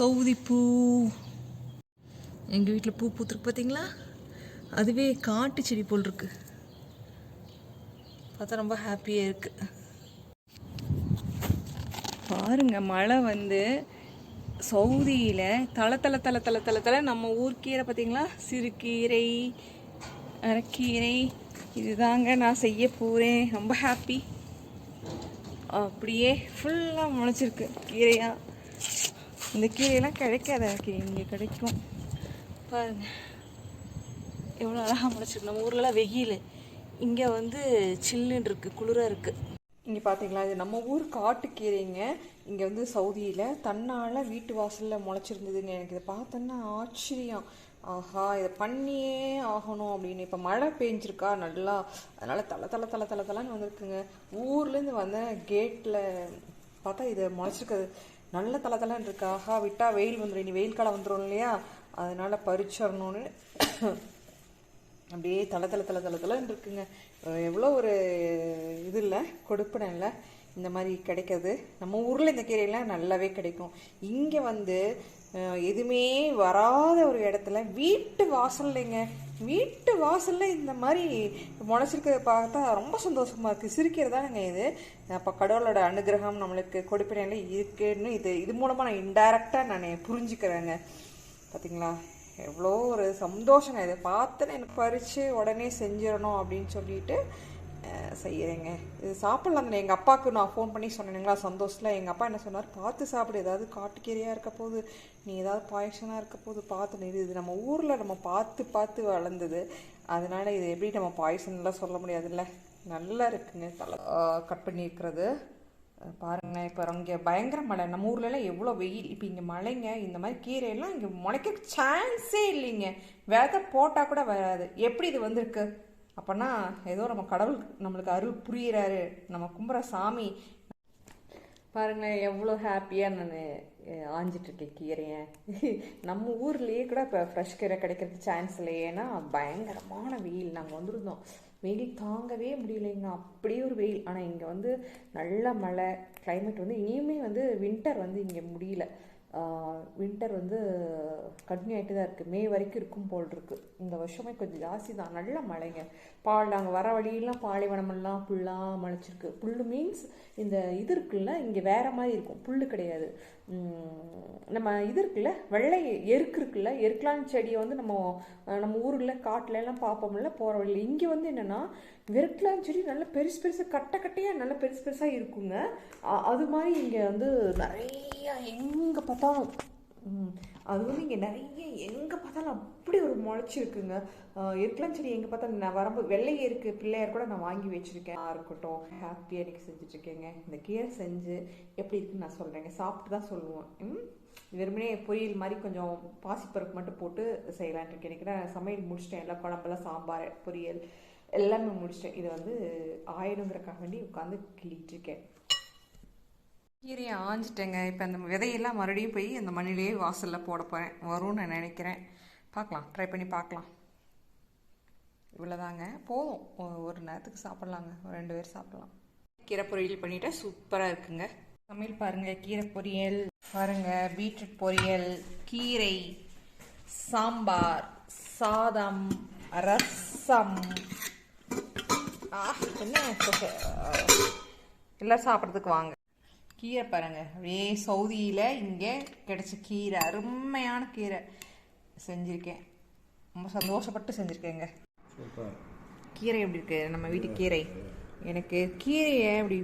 Saudi பூ. எங்கள் வீட்டில் பூ பூத்துருக்கு பார்த்தீங்களா அதுவே காட்டு செடி போல் இருக்கு பார்த்தா ரொம்ப ஹாப்பியாக இருக்குது பாருங்க மழை வந்து சவுதியில் தலை தலை தலை தலை தலை தலை நம்ம ஊர் கீரை பார்த்தீங்களா சிறுகீரை அரைக்கீரை இதுதாங்க நான் செய்ய போகிறேன் ரொம்ப ஹாப்பி அப்படியே ஃபுல்லாக முளைச்சிருக்கு கீரையாக இந்த கீரையெல்லாம் கிடைக்காத கீரை இங்கே கிடைக்கும். பாருங்க. எவ்வளோ அழகாக முளைச்சிருக்கு. நம்ம ஊர்லலாம் வெயில். இங்கே வந்து சில்லுன்னு இருக்குது குளிராக இருக்குது இங்கே பார்த்தீங்களா இது நம்ம ஊர் காட்டுக்கீரைங்க இங்கே வந்து சவுதியில் தன்னால் வீட்டு வாசலில் முளைச்சிருந்ததுங்க எனக்கு இதை பார்த்தோன்னா ஆச்சரியம். ஆஹா இதை பண்ணியே ஆகணும் அப்படின்னு. இப்போ மழை பெஞ்சிருக்கா நல்லா. அதனால் தலை தலை தலை தலை தலைன்னு வந்திருக்குங்க. ஊர்லேருந்து வந்த கேட்டில் பார்த்தா இதை முளைச்சிருக்கிறது நல்ல தலை தலைன்னு இருக்கு ஆஹா விட்டா வெயில் வந்துடும் இனி வெயில் காலம் வந்துடும் இல்லையா? அதனால பறிச்சிடணும்னு அப்படியே தலை தலை தலை தலை தலைன்னு இருக்குங்க எவ்வளோ ஒரு இது இல்லை கொடுப்பனை இல்லை. இந்த மாதிரி கிடைக்கிறது. நம்ம ஊரில் இந்த கீரையெல்லாம் நல்லாவே கிடைக்கும். இங்கே வந்து எதுவுமே வராத ஒரு இடத்துல வீட்டு வாசல்லைங்க. வீட்டு வாசலில் இந்த மாதிரி முளைச்சிருக்கிறத பார்த்தா ரொம்ப சந்தோஷமாக இருக்குது சிரிக்கிறதானுங்க இது. அப்போ கடவுளோட அனுகிரகம் நம்மளுக்கு கொடுப்பினையில் இருக்குன்னு இது இது மூலமாக நான் இன்டைரக்டாக நான் புரிஞ்சுக்கிறேங்க. பார்த்தீங்களா எவ்வளோ ஒரு சந்தோஷங்க இதை. பார்த்தேன்னு எனக்கு பறித்து உடனே செஞ்சிடணும் அப்படின்னு சொல்லிட்டு செய்கிறேங்க செய்யறேங்க இது சாப்பிட்லாம் தானே. எங்கள் அப்பாவுக்கு நான் ஃபோன் பண்ணி சொன்னேனுங்களா சந்தோஷத்தில்? எங்கள் அப்பா என்ன சொன்னார்? பார்த்து சாப்பிடு. ஏதாவது காட்டுக்கீரையாக இருக்க போது நீ ஏதாவது பாயசனாக இருக்க போது பார்த்து நிறு இது நம்ம ஊரில் நம்ம பார்த்து பார்த்து வளர்ந்தது. அதனால இது எப்படி நம்ம பாயசன்லாம் சொல்ல முடியாதுல்ல? நல்லா இருக்குங்க. தலை கட் பண்ணியிருக்கிறது பாருங்கள் பாருங்க இப்போ இங்கே பயங்கர மழை. நம்ம ஊர்லலாம் எவ்வளோ வெயில். இப்போ இங்கே மழைங்க இந்த மாதிரி கீரையெல்லாம் இங்கே முளைக்க சான்ஸே இல்லைங்க. விதை போட்டால் கூட வராது. எப்படி இது வந்திருக்கு? அப்போனா ஏதோ நம்ம கடவுள் நம்மளுக்கு அருள் புரியிறாரு. நம்ம கும்புற சாமி. பாருங்களேன் எவ்வளோ ஹாப்பியாக நான் ஆஞ்சிட்ருக்கேன் கீரையை. நம்ம ஊர்லேயே கூட இப்போ ஃப்ரெஷ் கீரை கிடைக்கிறதுக்கு சான்ஸ் இல்லை ஏன்னா பயங்கரமான வெயில். நாங்கள் வந்திருந்தோம். வெயில் தாங்கவே முடியலைங்க. அப்படியே ஒரு வெயில். ஆனால் இங்கே வந்து நல்ல மழை. கிளைமேட் வந்து இனியுமே வந்து வின்டர் வந்து இங்கே முடியல. வின்டர் வந்து கண்டினியூ ஆகிட்டு தான் இருக்குது மே வரைக்கும் இருக்கும் போல் இருக்குது இந்த வருஷமே கொஞ்சம் ஜாஸ்தி தான். நல்ல மழைங்க. பால் நாங்கள் வர வழியெல்லாம் பாலைவனமெல்லாம் புல்லாக முளைச்சிருக்கு புல் மீன்ஸ் இந்த இது இருக்குல்ல இங்கே வேறு மாதிரி இருக்கும். புல் கிடையாது. நம்ம இது இருக்குல்ல வெள்ளை எருக்கு இருக்குல்ல எருக்கலான் செடியை வந்து நம்ம நம்ம ஊரில் காட்டில எல்லாம் பார்ப்போம்ல போகிற வழியில். இங்கே வந்து என்னென்னா வெறுக்கலான் செடி நல்ல பெருசு பெருசு கட்டை கட்டையாக நல்ல பெருசு பெருசாக இருக்குங்க. அது மாதிரி இங்கே வந்து நிறையா எங்கே பார்த்தாலும் அது வந்து இங்கே நிறைய எங்கே பார்த்தாலும் அப்படி ஒரு முளைச்சி இருக்குங்க. இருக்கலாம் செடி எங்கே பார்த்தா நான் வரம்பு வெள்ளையே இருக்கு பிள்ளையார் கூட நான் வாங்கி வச்சுருக்கேன். இருக்கட்டும். ஹாப்பியாக எனக்கு செஞ்சுட்ருக்கேங்க. இந்த கீரை செஞ்சு எப்படி இருக்குன்னு நான் சொல்கிறேங்க சாப்பிட்டு தான் சொல்லுவேன் ம்? வெறுமனே பொரியல் மாதிரி கொஞ்சம் பாசிப்பருப்பு மட்டும் போட்டு செய்யலான்ட்டு இருக்கேன். எனக்கு நான் சமையல் முடிச்சிட்டேன். எல்லாம் குழம்பெல்லாம் சாம்பார் பொரியல் எல்லாமே முடிச்சிட்டேன். இதை வந்து ஆயிடுங்கிறக்காக வேண்டி உட்காந்து கிளிட்டு இருக்கேன். கீரையை ஆஞ்சிட்டேங்க. இப்போ அந்த விதையெல்லாம் மறுபடியும் போய் அந்த மண்ணிலேயே வாசலில் போட போகிறேன் வரும்னு நான் நினைக்கிறேன். பார்க்கலாம். ட்ரை பண்ணி பார்க்கலாம். இவ்வளோதாங்க போதும். ஒரு நேரத்துக்கு சாப்பிட்லாங்க. ஒரு ரெண்டு பேர் சாப்பிட்லாம். கீரை பொரியல் பண்ணிட்டா சூப்பராக இருக்குங்க. சமையல் பாருங்கள் கீரை பொரியல். பாருங்கள் பீட்ரூட் பொரியல். கீரை. சாம்பார். சாதம். ரசம். என்ன? எல்லாம் சாப்பிட்றதுக்கு வாங்க. கீரை பாருங்க. அப்படியே சவுதியில் இங்கே கிடைச்ச கீரை. அருமையான கீரை. செஞ்சுருக்கேன். ரொம்ப சந்தோஷப்பட்டு செஞ்சுருக்கேங்க. கீரை எப்படி இருக்கு? நம்ம வீட்டு கீரை. எனக்கு கீரையை இப்படி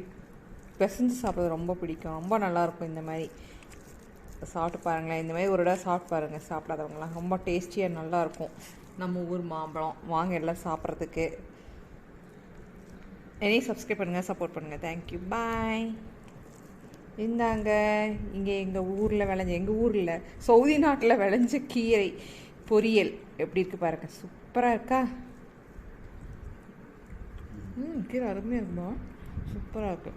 பிசைஞ்சு சாப்பிட்றது ரொம்ப பிடிக்கும். ரொம்ப நல்லாயிருக்கும் இந்த மாதிரி. சாப்பிட்டு பாருங்களேன். இந்த மாதிரி ஒரு இடம் சாப்பிட்டு பாருங்கள் சாப்பிடாதவங்களாம் ரொம்ப டேஸ்டியாக நல்லாயிருக்கும் நம்ம ஊர் மாம்பழம். வாங்க எல்லாம் சாப்பிட்றதுக்கு. என்னையும் சப்ஸ்கிரைப் பண்ணுங்கள் சப்போர்ட் பண்ணுங்கள் தேங்க்யூ பாய் இந்தாங்க இங்கே எங்கள் ஊரில் விளைஞ்ச எங்கள் ஊரில் சவுதி நாட்டில் விளைஞ்ச கீரை பொரியல். எப்படி இருக்கு பாருங்க சூப்பராக இருக்கா? ம் கீரை அருமையாக இருக்குமா? சூப்பராக இருக்கு.